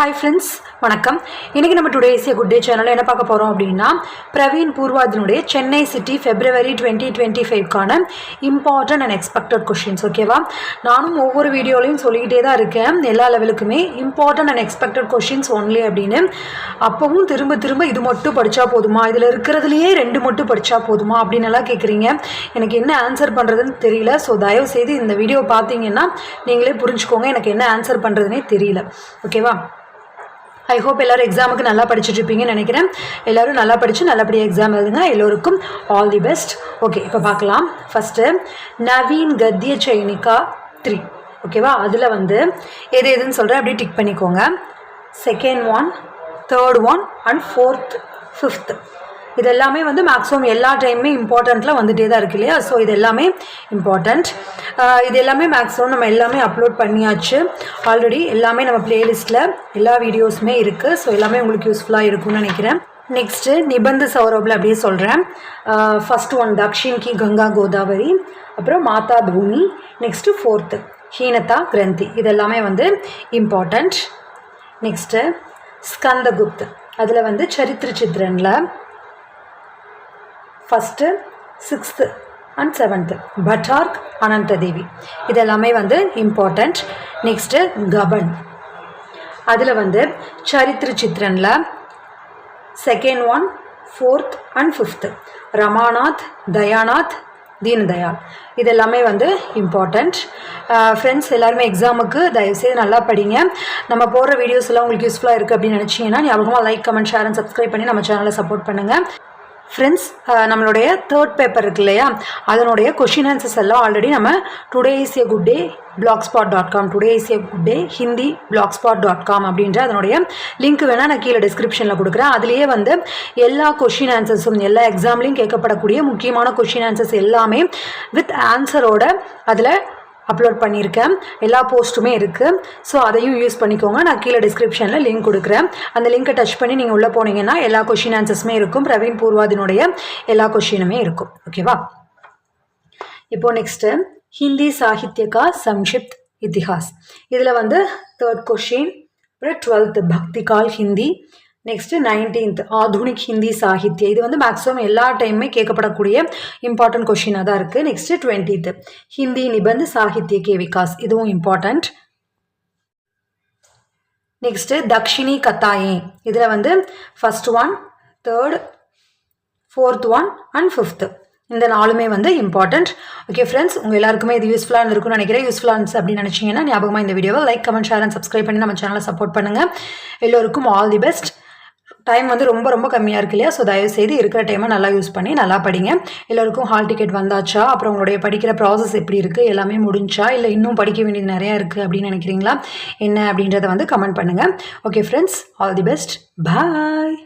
Hi friends வணக்கம். இன்றைக்கி நம்ம டுடே இஸ் குட் டே சேனலில் என்ன பார்க்க போகிறோம் அப்படின்னா Praveen பூர்வாதினுடைய Chennai city February twenty twenty ஃபைவ்க்கான important and expected questions ஓகேவா நானும் ஒவ்வொரு வீடியோலையும் சொல்லிக்கிட்டே தான் இருக்கேன். எல்லா லெவலுக்குமே important and expected questions only அப்படின்னு. அப்போவும் திரும்ப திரும்ப இது மட்டும் படித்தா போதுமா? இதில் இருக்கிறதுலையே ரெண்டு மட்டும் படித்தா போதுமா? அப்படின்னு எல்லாம் கேட்குறீங்க எனக்கு என்ன ஆன்சர் பண்ணுறதுன்னு தெரியல. ஸோ தயவு செய்து இந்த வீடியோ பார்த்தீங்கன்னா நீங்களே புரிஞ்சுக்கோங்க. எனக்கு என்ன ஆன்சர் பண்ணுறதுனே தெரியல. ஓகேவா ஐ ஹோப் எல்லோரும் எக்ஸாமுக்கு நல்லா படிச்சுட்டு இருப்பீங்கன்னு நினைக்கிறேன். எல்லோரும் நல்லா படித்து நல்லபடியாக எக்ஸாம் எழுதுங்க. எல்லோருக்கும் ஆல் தி பெஸ்ட் ஓகே இப்போ பார்க்கலாம். ஃபஸ்ட்டு நவீன் கத்திய சைனிகா த்ரீ ஓகேவா அதில் வந்து எது எதுன்னு சொல்கிறேன் அப்படியே டிக் பண்ணிக்கோங்க. Second one third one and fourth fifth இது எல்லாமே வந்து மேக்ஸிமம் எல்லா டைமுமே இம்பார்ட்டண்ட்டில் வந்துகிட்டே தான் இருக்கு இல்லையா? ஸோ இது எல்லாமே இம்பார்ட்டண்ட் இது எல்லாமே மேக்ஸிமம் நம்ம எல்லாமே அப்லோட் பண்ணியாச்சு. ஆல்ரெடி எல்லாமே நம்ம ப்ளேலிஸ்ட்டில் எல்லா வீடியோஸுமே இருக்குது ஸோ எல்லாமே உங்களுக்கு யூஸ்ஃபுல்லாக இருக்கும்னு நினைக்கிறேன். நெக்ஸ்ட்டு நிபந்த சௌரபில் அப்படியே சொல்கிறேன் ஃபஸ்ட் ஒன் தக்ஷின் கி கங்கா கோதாவரி அப்புறம் மாதா பூமி. நெக்ஸ்ட்டு ஃபோர்த்து ஹீனதா கிரந்தி இதெல்லாமே வந்து இம்பார்ட்டண்ட் நெக்ஸ்ட்டு ஸ்கந்தகுப்த் அதில் வந்து சரித்திர சித்திரனில் first sixth and seventh Bhattarak Anantadevi இதெல்லாமே வந்து இம்பார்ட்டண்ட் நெக்ஸ்ட்டு கபன் அதில் வந்து சரித்திர சித்திரனில் second one fourth and fifth Ramanath Dayanath Deendayal இதெல்லாமே வந்து இம்பார்ட்டண்ட் ஃப்ரெண்ட்ஸ் எல்லாருமே எக்ஸாமுக்கு தயவுசெய்து நல்லா படிங்க. நம்ம போடுற வீடியோஸ் எல்லாம் உங்களுக்கு யூஸ்ஃபுல்லாக இருக்குது அப்படின்னு நினச்சிங்கன்னா ஞாபகமாக like comment share and subscribe பண்ணி நம்ம சேனலை சப்போர்ட் பண்ணுங்கள் ஃப்ரெண்ட்ஸ் நம்மளுடைய தேர்ட் பேப்பர் இருக்கு இல்லையா? அதனுடைய கொஷின் ஆன்சர்ஸ் எல்லாம் ஆல்ரெடி நம்ம today is a good day blog spot dot com today is a good day Hindi blog spot dot com அப்படின்ற அதனுடைய லிங்க் வேணால் நான் கீழே டிஸ்கிரிப்ஷனில் கொடுக்குறேன். அதுலேயே வந்து எல்லா கொஷின் ஆன்சர்ஸும் எல்லா எக்ஸாம்லேயும் கேட்கப்படக்கூடிய முக்கியமான கொஷின் ஆன்சர்ஸ் எல்லாமே வித் ஆன்சரோட அதில் அப்லோட் பண்ணியிருக்கேன். எல்லா போஸ்ட்டுமே இருக்குது ஸோ அதையும் யூஸ் பண்ணிக்கோங்க. நான் கீழே டிஸ்கிரிப்ஷனில் லிங்க் கொடுக்குறேன். அந்த லிங்க்கை டச் பண்ணி நீங்கள் உள்ளே போனீங்கன்னா எல்லா கொஷின் ஆன்சர்ஸுமே இருக்கும். பிரவீன் பூர்வாதினுடைய எல்லா கொஷினுமே இருக்கும். ஓகேவா இப்போது நெக்ஸ்ட்டு ஹிந்தி சாகித்யகா சம்ஷிப்த் இத்திஹாஸ் இதில் வந்து தேர்ட் கொஷின் அப்புறம் டுவெல்த்து பக்தி கால் ஹிந்தி. நெக்ஸ்ட்டு நைன்டீன்த் ஆதுனிக் ஹிந்தி சாகித்ய. இது வந்து மேக்ஸிமம் எல்லா டைமுமே கேட்கப்படக்கூடிய இம்பார்ட்டன்ட் கொஷினாக தான் இருக்குது நெக்ஸ்ட்டு டுவெண்ட்டீத் ஹிந்தி நிபந்த் சாகித்ய கே விகாஸ். இதுவும் இம்பார்ட்டண்ட் நெக்ஸ்ட்டு தக்ஷினி கத்தாயே இதில் வந்து first one third fourth one and fifth இந்த நாளுமே வந்து இம்பார்ட்டண்ட் ஓகே ஃப்ரெண்ட்ஸ் உங்கள் எல்லாருக்குமே இது யூஸ்ஃபுல்லாக இருக்கும்னு நினைக்கிறேன். யூஸ்ஃபுல்லாக இருந்துச்சு அப்படின்னு நினச்சிங்கன்னா ஞாபகமாக இந்த வீடியோவை like comment share and subscribe பண்ணி நம்ம சேனலை சப்போர்ட் பண்ணுங்கள் எல்லோருக்கும் ஆல் தி பெஸ்ட் டைம் வந்து ரொம்ப ரொம்ப கம்மியாக இருக்கு இல்லையா? ஸோ தயவுசெய்து இருக்கிற டைமை நல்லா யூஸ் பண்ணி நல்லா படிங்க. எல்லோருக்கும் ஹால் டிக்கெட் வந்தாச்சா? அப்புறம் உங்களுடைய படிக்கிற ப்ராசஸ் எப்படி இருக்குது எல்லாமே முடிஞ்சா? இல்லை இன்னும் படிக்க வேண்டியது நிறையா இருக்குது அப்படின்னு நினைக்கிறீங்களா? என்ன அப்படின்றத வந்து கமெண்ட் பண்ணுங்கள் okay friends all the best bye